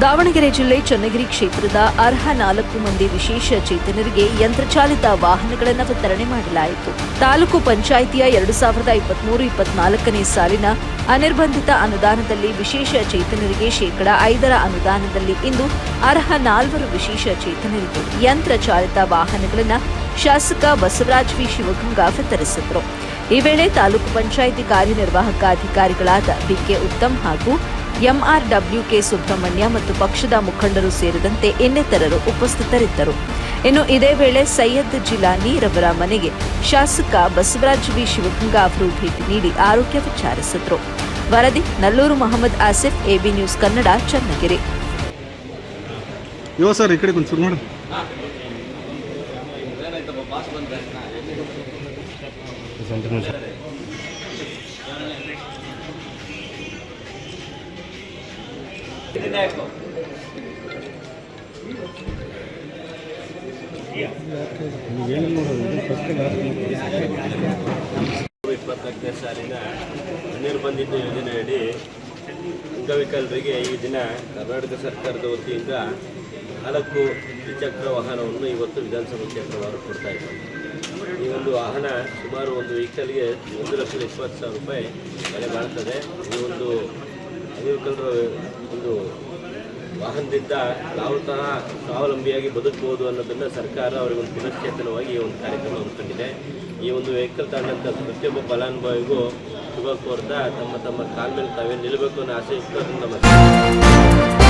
ದಾವಣಗೆರೆ ಜಿಲ್ಲೆ ಚನ್ನಗಿರಿ ಕ್ಷೇತ್ರದ ಅರ್ಹ ನಾಲ್ಕು ಮಂದಿ ವಿಶೇಷ ಚೇತನರಿಗೆ ಯಂತ್ರಚಾಲಿತ ವಾಹನಗಳನ್ನು ವಿತರಣೆ ಮಾಡಲಾಯಿತು. ತಾಲೂಕು ಪಂಚಾಯಿತಿಯ ಎರಡು ಸಾವಿರದ ಇಪ್ಪತ್ಮೂರು ಇಪ್ಪತ್ನಾಲ್ಕನೇ ಸಾಲಿನ ಅನಿರ್ಬಂಧಿತ ಅನುದಾನದಲ್ಲಿ ವಿಶೇಷ ಚೇತನರಿಗೆ ಶೇಕಡಾ ಐದರ ಅನುದಾನದಲ್ಲಿ ಇಂದು ಅರ್ಹ ನಾಲ್ವರು ವಿಶೇಷ ಚೇತನರಿಗೆ ಯಂತ್ರಚಾಲಿತ ವಾಹನಗಳನ್ನು ಶಾಸಕ ಬಸವರಾಜ್ ವಿ ಶಿವಗಂಗಾ ವಿತರಿಸಿದರು. ಈ ವೇಳೆ ತಾಲೂಕು ಪಂಚಾಯಿತಿ ಕಾರ್ಯನಿರ್ವಾಹಕ ಅಧಿಕಾರಿಗಳಾದ ಬಿಕೆ ಉತ್ತಮ್ ಹಾಗೂ ಎಂಆರ್ಡಬ್ಲ್ಯೂಕೆ ಸುಬ್ರಹ್ಮಣ್ಯ ಮತ್ತು ಪಕ್ಷದ ಮುಖಂಡರು ಸೇರಿದಂತೆ ಇನ್ನಿತರರು ಉಪಸ್ಥಿತರಿದ್ದರು. ಇನ್ನು ಇದೇ ವೇಳೆ ಸೈಯದ್ ಜಿಲಾನಿ ರವರ ಮನೆಗೆ ಶಾಸಕ ಬಸವರಾಜ್ ವಿ ಶಿವಗಂಗಾ ಅವರು ಭೇಟಿ ನೀಡಿ ಆರೋಗ್ಯ ವಿಚಾರಿಸಿದರು. ವರದಿ ನಲ್ಲೂರು ಮೊಹಮ್ಮದ್ ಆಸಿಫ್ ಎಬಿ ನ್ಯೂಸ್ ಕನ್ನಡ ಚನ್ನಗಿರಿ. ಯೋ ಸರ್ ಇಪ್ಪತ್ನಾಲ್ಕನೇ ಸಾಲಿನ ನಿರ್ಬಂಧಿತ ಯೋಜನೆಯಡಿ ಅಂಗವಿಕಲರಿಗೆ ಈ ದಿನ ಕರ್ನಾಟಕ ಸರ್ಕಾರದ ವತಿಯಿಂದ ನಾಲ್ಕು ದ್ವಿಚಕ್ರ ವಾಹನವನ್ನು ಇವತ್ತು ವಿಧಾನಸಭಾ ಕ್ಷೇತ್ರವಾರು ಕೊಡ್ತಾ ಇದ್ದಾರೆ. ಈ ಒಂದು ವಾಹನ ಸುಮಾರು ಒಂದು ವೆಹಿಕಲ್ಗೆ ಒಂದು ಲಕ್ಷದ ಇಪ್ಪತ್ತು ಸಾವಿರ ರೂಪಾಯಿ ಬೆಲೆ ಬಾಳ್ತದೆ. ಈ ಒಂದು ಅಂಗವಿಕಲರ ಒಂದು ವಾಹನದಿಂದ ಯಾವ ತರ ಸ್ವಾವಲಂಬಿಯಾಗಿ ಬದುಕಬಹುದು ಅನ್ನೋದನ್ನ ಸರ್ಕಾರ ಅವರಿಗೊಂದು ಪುನಶ್ಚೇತನವಾಗಿ ಈ ಒಂದು ಕಾರ್ಯಕ್ರಮ ಹಮ್ಮಿಕೊಂಡಿದೆ. ಈ ಒಂದು ವೆಹಿಕಲ್ ತಗೊಂಡಂಥ ಪ್ರತಿಯೊಬ್ಬ ಫಲಾನುಭವಿಗೂ ಶುಭ ಕೋರ್ತಾ, ತಮ್ಮ ತಮ್ಮ ಕಾಲ ಮೇಲೆ ತಾವೇ ನಿಲ್ಲಬೇಕು ಅನ್ನೋ ಆಸೆ ಇಟ್ಟು ನಮ್ಮ